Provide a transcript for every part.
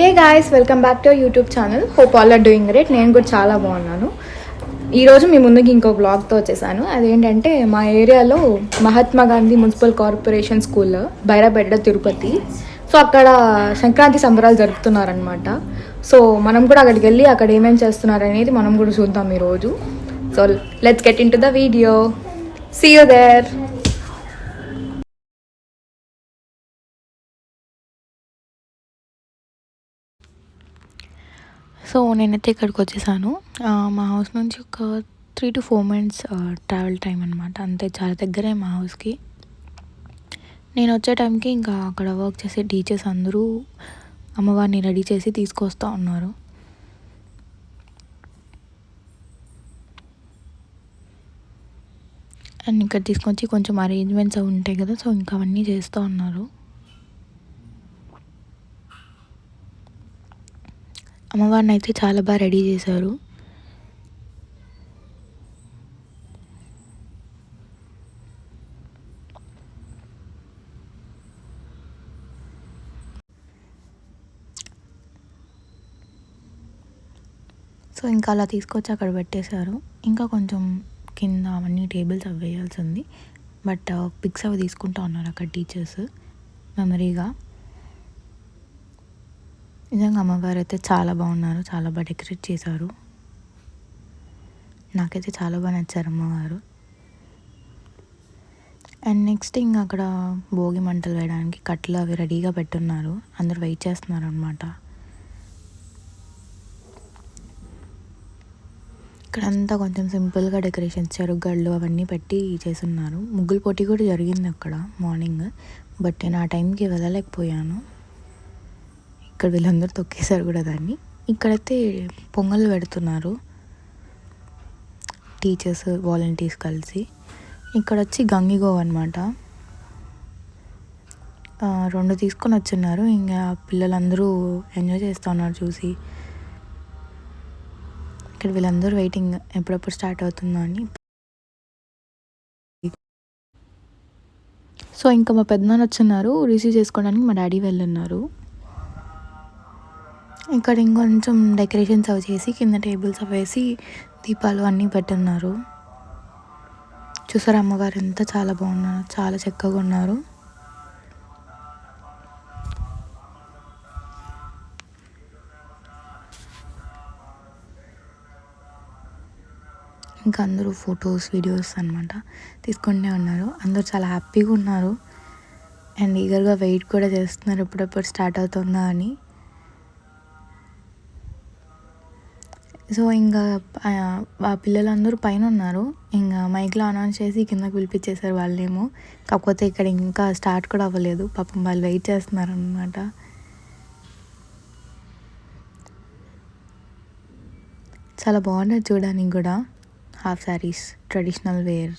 Hey guys welcome back to YouTube channel hope all are doing great నేను కూడా చాలా బాగున్నాను. ఈరోజు మీ ముందుకి ఇంకో బ్లాగ్తో వచ్చేసాను. అదేంటంటే మా ఏరియాలో Mahatma Gandhi municipal corporation school Byrabedda Tirupati. So అక్కడ సంక్రాంతి సంబరాలు జరుపుతున్నారనమాట సో మనం కూడా అక్కడికి వెళ్ళి అక్కడ ఏమేమి చేస్తున్నారు అనేది మనం కూడా చూద్దాం ఈరోజు. So let's get into the video see you there so నేనైతే ఇక్కడికి వచ్చేసాను మా హౌస్ నుంచి ఒక three to four minutes travel time అనమాట అంతే చాలా దగ్గరే మా హౌస్కి. నేను వచ్చే టైంకి ఇంకా అక్కడ వర్క్ చేసే టీచర్స్ అందరూ అమ్మవారిని రెడీ చేసి తీసుకొస్తూ ఉన్నారు. అండ్ ఇక్కడ తీసుకొచ్చి కొంచెం అరేంజ్మెంట్స్ అవి ఉంటాయి కదా సో ఇంకా అవన్నీ చేస్తూ ఉన్నారు. అమ్మవారిని అయితే చాలా బాగా రెడీ చేశారు. సో ఇంకా అలా తీసుకొచ్చి అక్కడ పెట్టేశారు. ఇంకా కొంచెం కింద అవన్నీ టేబుల్స్ అవి వేయాల్సి ఉంది. బట్ పిక్స్ అవి తీసుకుంటా ఉన్నారు అక్కడ టీచర్స్. మెమరీగా. నిజంగా అమ్మవారు అయితే చాలా బాగున్నారు చాలా బాగా డెకరేట్ చేశారు. నాకైతే చాలా బాగా నచ్చారు అమ్మవారు. అండ్ నెక్స్ట్ ఇంకా అక్కడ భోగి మంటలు వేయడానికి కట్టలు అవి రెడీగా పెట్టున్నారు. అందరూ వెయిట్ చేస్తున్నారు అనమాట ఇక్కడంతా కొంచెం సింపుల్గా డెకరేషన్ చెరుగళ్ళు అవన్నీ పెట్టి చేస్తున్నారు. ముగ్గుల పోటీ కూడా జరిగింది అక్కడ మార్నింగ్. బట్ నేను ఆ టైంకి వెళ్ళలేకపోయాను. ఇక్కడ వీళ్ళందరూ తొక్కేశారు కూడా దాన్ని. ఇక్కడైతే పొంగల్ పెడుతున్నారు. టీచర్స్ వాలంటీర్స్ కలిసి. ఇక్కడ వచ్చి గంగిగో అనమాట రెండు తీసుకొని వచ్చున్నారు. ఇంకా పిల్లలందరూ ఎంజాయ్ చేస్తూ ఉన్నారు చూసి. ఇక్కడ వీళ్ళందరూ వెయిటింగ్ ఎప్పుడెప్పుడు స్టార్ట్ అవుతుందో అని. సో ఇంకా మా పెద్దనాన్న వచ్చున్నారు. రిసీవ్ చేసుకోవడానికి మా డాడీ వెళ్ళున్నారు. ఇక్కడ ఇంకొంచెం డెకరేషన్స్ అవి చేసి కింద టేబుల్స్ అవి వేసి దీపాలు అన్నీ పెట్టున్నారు. చూసారా అమ్మవారు ఎంత చాలా బాగున్నారు చాలా చక్కగా ఉన్నారు. ఇంకా అందరూ ఫొటోస్ వీడియోస్ అనమాట తీసుకుంటూనే ఉన్నారు. అందరూ చాలా హ్యాపీగా ఉన్నారు. అండ్ ఈగర్గా వెయిట్ కూడా చేస్తున్నారు ఎప్పుడెప్పుడు స్టార్ట్ అవుతుందా అని. సో ఇంకా ఆ- పిల్లలందరూ పైన ఉన్నారు ఇంకా మైక్లో అనౌన్స్ చేసి కిందకు పిలిపించేశారు వాళ్ళేమో. కాకపోతే ఇక్కడ ఇంకా స్టార్ట్ కూడా అవ్వలేదు. పాపం వాళ్ళు వెయిట్ చేస్తున్నారు అనమాట చాలా బాగున్నారు చూడడానికి కూడా. Half saris traditional wear.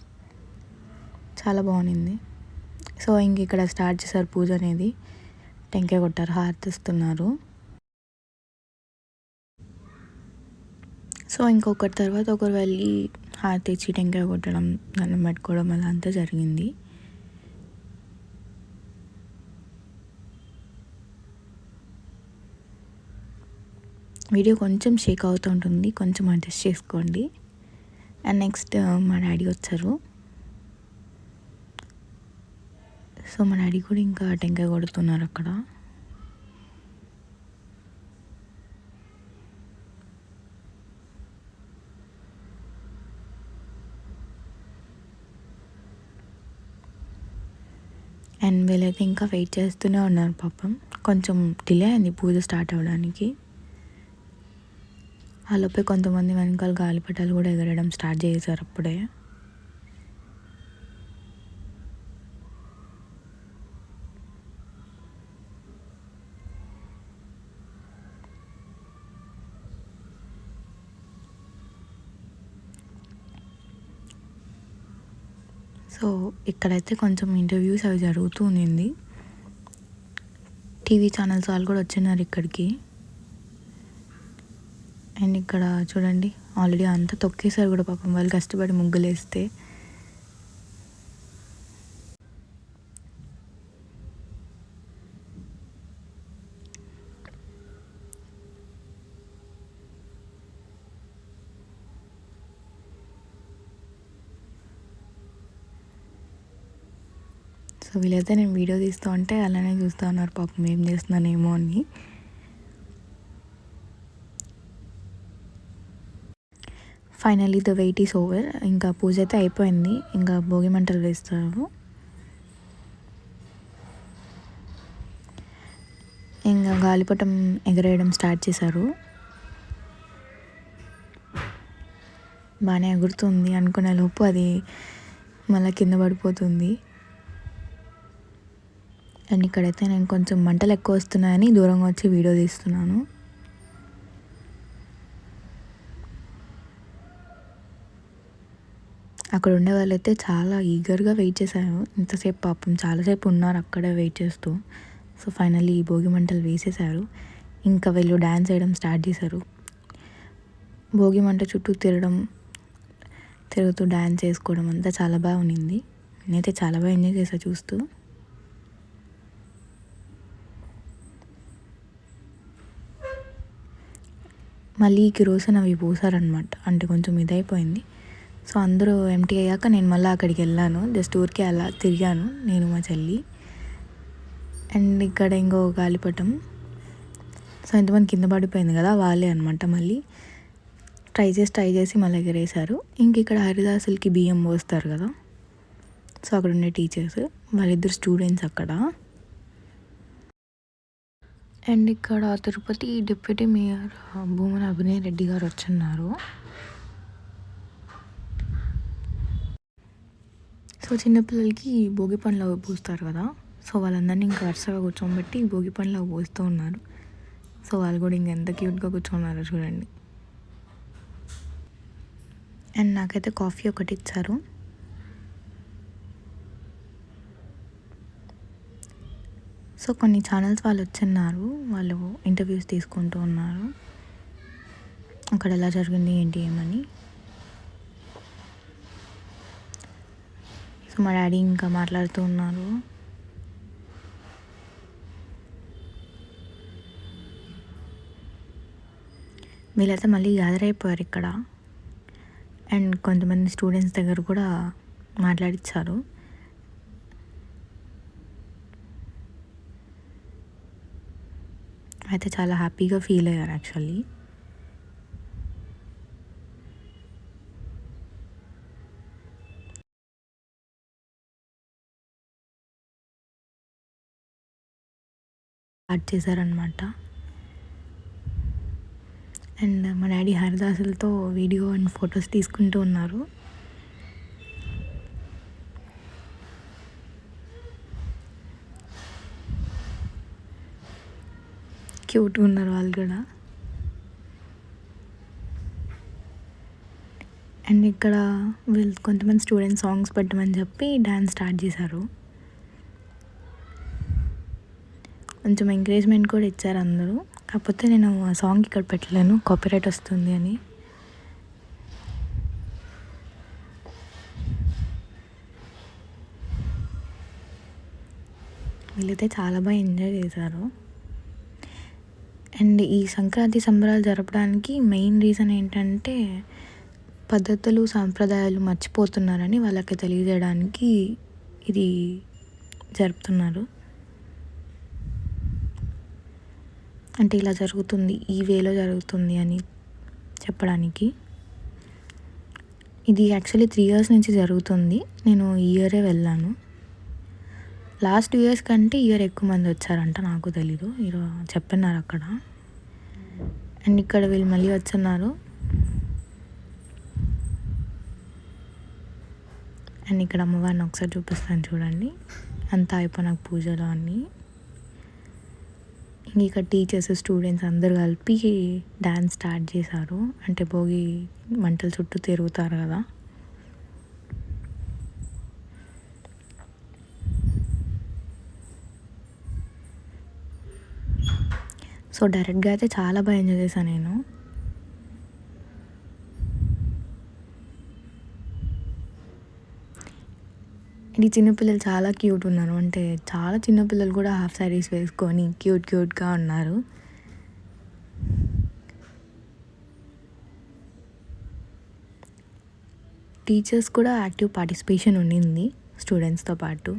చాలా బాగుంది సో ఇంక ఇక్కడ స్టార్ట్ చేశారు పూజ అనేది. టెంకాయ కొట్టారు హారతిస్తున్నారు. సో ఇంకొకరి తర్వాత ఒకరు వెళ్ళి హారతి తెచ్చి టెంకాయ కొట్టడం దాన్ని పెట్టుకోవడం అలా అంతా జరిగింది. వీడియో కొంచెం షేక్ అవుతూ ఉంటుంది కొంచెం అడ్జస్ట్ చేసుకోండి. అండ్ నెక్స్ట్ మా డాడీ వచ్చారు. సో మా డాడీ కూడా ఇంకా టెంకాయ కొడుతున్నారు అక్కడ. అండ్ ఇంకా వెయిట్ చేస్తూనే ఉన్నారు పాపం. కొంచెం డిలే అయింది పూజ స్టార్ట్ అవ్వడానికి ఆలోపే కొంతమంది వెనకాల గాలిపటాలు కూడా ఎగరడం స్టార్ట్ చేశారు అప్పుడే. సో ఇక్కడైతే కొంచెం ఇంటర్వ్యూస్ అవి జరుగుతూ ఉండింది. టీవీ ఛానల్స్ వాళ్ళు కూడా వచ్చినారు ఇక్కడికి. అండ్ ఇక్కడ చూడండి ఆల్రెడీ అంతా తొక్కేసారు కూడా పాపం వాళ్ళు కష్టపడి ముగ్గులేస్తే. సో వీళ్ళైతే నేను వీడియో తీస్తూ ఉంటే అలానే చూస్తూ ఉన్నారు. పాపం ఏం చేస్తున్నానేమో అని. Finally the wait is over ఇంకా పూజ అయితే అయిపోయింది. ఇంకా భోగి మంటలు వేస్తారు. ఇంకా గాలిపటం ఎగరేయడం స్టార్ట్ చేశారు. బాగానే ఎగురుతుంది. అనుకునే లోపు అది మళ్ళీ కింద పడిపోతుంది. అండ్ ఇక్కడైతే నేను కొంచెం మంటలు ఎక్కువ వస్తున్నాయని దూరంగా వచ్చి వీడియో తీస్తున్నాను. అక్కడ ఉండే వాళ్ళైతే చాలా ఈగర్గా వెయిట్ చేశారు. ఇంతసేపు పాపం చాలాసేపు ఉన్నారు అక్కడే వెయిట్ చేస్తూ. సో ఫైనల్లీ ఈ భోగి మంటలు వేసేసారు ఇంకా వీళ్ళు డ్యాన్స్ వేయడం స్టార్ట్ చేశారు. భోగి మంట చుట్టూ తిరగడం తిరుగుతూ డ్యాన్స్ చేసుకోవడం అంతా చాలా బాగా ఉన్నింది నేనైతే చాలా బాగా ఎంజాయ్ చేశాను చూస్తూ. మళ్ళీ కిరోసిన్ అవి పోసారనమాట అంటే కొంచెం ఇదైపోయింది. సో అందరూ ఎంటీ అయ్యాక నేను మళ్ళీ అక్కడికి వెళ్ళాను. జస్ట్ ఊరికే అలా తిరిగాను నేను మా చెల్లి. అండ్ ఇక్కడ ఇంకో గాలిపటం. సో ఎంతమంది కింద పడిపోయింది కదా వాళ్ళే అనమాట మళ్ళీ. ట్రై చేసి ట్రై చేసి మళ్ళీ ఎగరేశారు. ఇంక ఇక్కడ హరిదాసులకి బియ్యం పోస్తారు కదా. సో అక్కడ ఉండే టీచర్స్. వాళ్ళిద్దరు స్టూడెంట్స్ అక్కడ. అండ్ ఇక్కడ తిరుపతి డిప్యూటీ మేయర్ భూమన అభినయ్ రెడ్డి గారు వచ్చున్నారు. సో చిన్నపిల్లలకి భోగి పండ్లు పూస్తారు కదా. సో వాళ్ళందరినీ ఇంకా వరుసగా కూర్చోబెట్టి భోగి పండ్లు పోస్తూ ఉన్నారు. సో వాళ్ళు కూడా ఇంకెంత క్యూట్గా కూర్చున్నారో చూడండి. అండ్ నాకైతే కాఫీ ఒకటి ఇచ్చారు. సో కొన్ని ఛానల్స్ వాళ్ళు వచ్చిన్నారు. వాళ్ళు ఇంటర్వ్యూస్ తీసుకుంటూ ఉన్నారు. అక్కడ ఎలా జరిగింది ఏంటి ఏమని. సో మా డాడీ ఇంకా మాట్లాడుతూ ఉన్నారు. వీళ్ళైతే మళ్ళీ గ్యాదర్ అయిపోయారు ఇక్కడ. అండ్ కొంతమంది స్టూడెంట్స్ దగ్గర కూడా మాట్లాడిచ్చారు. అయితే చాలా హ్యాపీగా ఫీల్ అయ్యారు యాక్చువల్లీ. స్టార్ట్ చేశారనమాట అండ్ మా డాడీ హరిదాసులతో వీడియో అండ్ ఫొటోస్ తీసుకుంటూ ఉన్నారు. క్యూట్గా ఉన్నారు వాళ్ళు కూడా. అండ్ ఇక్కడ వీళ్ళు కొంతమంది స్టూడెంట్స్ సాంగ్స్ పెట్టమని చెప్పి డ్యాన్స్ స్టార్ట్ చేశారు. కొంచెం ఎంకరేజ్మెంట్ కూడా ఇచ్చారు అందరూ. కాకపోతే నేను ఆ సాంగ్ ఇక్కడ పెట్టలేను. కాపీరైట్ వస్తుంది అని. వీళ్ళైతే చాలా బాగా ఎంజాయ్ చేశారు. అండ్ ఈ సంక్రాంతి సంబరాలు జరపడానికి మెయిన్ రీజన్ ఏంటంటే పద్ధతులు సాంప్రదాయాలు మర్చిపోతున్నారని వాళ్ళకి తెలియజేయడానికి ఇది జరుపుతున్నారు. అంటే ఇలా జరుగుతుంది ఈ వేలో జరుగుతుంది అని చెప్పడానికి. ఇది యాక్చువల్లీ త్రీ ఇయర్స్ నుంచి జరుగుతుంది నేను ఈ ఇయరే వెళ్ళాను. లాస్ట్ ఇయర్స్ కంటే ఇయర్ ఎక్కువ మంది వచ్చారంట నాకు తెలీదు ఈరోజు చెప్పన్నారు అక్కడ. అండ్ ఇక్కడ వీళ్ళు మళ్ళీ వచ్చున్నారు. అండ్ ఇక్కడ అమ్మవారిని ఒకసారి చూపిస్తాను చూడండి. అంతా అయిపోయినాక పూజలు అన్నీ. ఇంక ఇక్కడ టీచర్స్ స్టూడెంట్స్ అందరు కలిపి డ్యాన్స్ స్టార్ట్ చేశారు. అంటే భోగి మంటల చుట్టూ తిరుగుతారు కదా. సో డైరెక్ట్గా అయితే చాలా బాగా ఎంజాయ్ చేశాను నేను. ఈ చిన్నపిల్లలు చాలా క్యూట్ ఉన్నారు. అంటే చాలా చిన్నపిల్లలు కూడా హాఫ్ శారీస్ వేసుకొని క్యూట్ క్యూట్గా ఉన్నారు. టీచర్స్ కూడా యాక్టివ్ పార్టిసిపేషన్ ఉండింది స్టూడెంట్స్తో పాటు.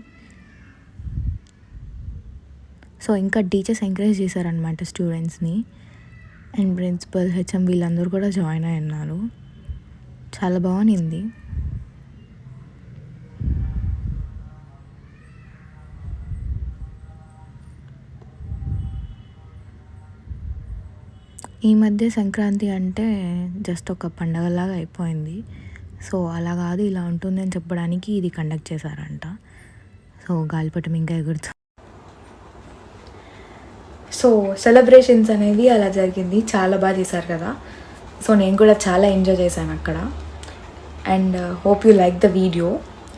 సో ఇంకా టీచర్స్ ఎంకరేజ్ చేశారనమాట స్టూడెంట్స్ని. అండ్ ప్రిన్సిపల్ హెచ్ఎం వీళ్ళందరూ కూడా జాయిన్ అయి ఉన్నారు. చాలా బాగుంది. ఈ మధ్య సంక్రాంతి అంటే జస్ట్ ఒక పండగలాగా అయిపోయింది. సో అలా కాదు ఇలా ఉంటుంది అని చెప్పడానికి ఇది కండక్ట్ చేశారంట. సో గాలిపటం ఇంకా ఎగురుతుంది సో సెలబ్రేషన్స్ అనేవి అలా జరిగింది. చాలా బాగా చేశారు కదా. సో నేను కూడా చాలా ఎంజాయ్ చేశాను అక్కడ. And hope you like the video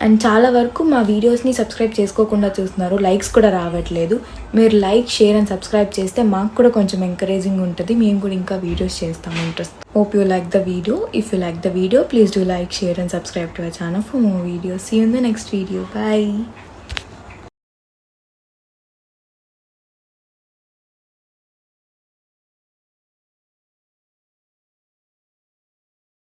and చాలా వరకు మా వీడియోస్ని సబ్స్క్రైబ్ చేసుకోకుండా చూస్తున్నారు. లైక్స్ కూడా రావట్లేదు. మీరు లైక్ షేర్ అండ్ సబ్స్క్రైబ్ చేస్తే మాకు కూడా కొంచెం ఎంకరేజింగ్ ఉంటుంది. మేము కూడా ఇంకా వీడియోస్ చేస్తాము. Interest hope you like the video if you like the video please do like share and subscribe to our channel for more videos see in the next video bye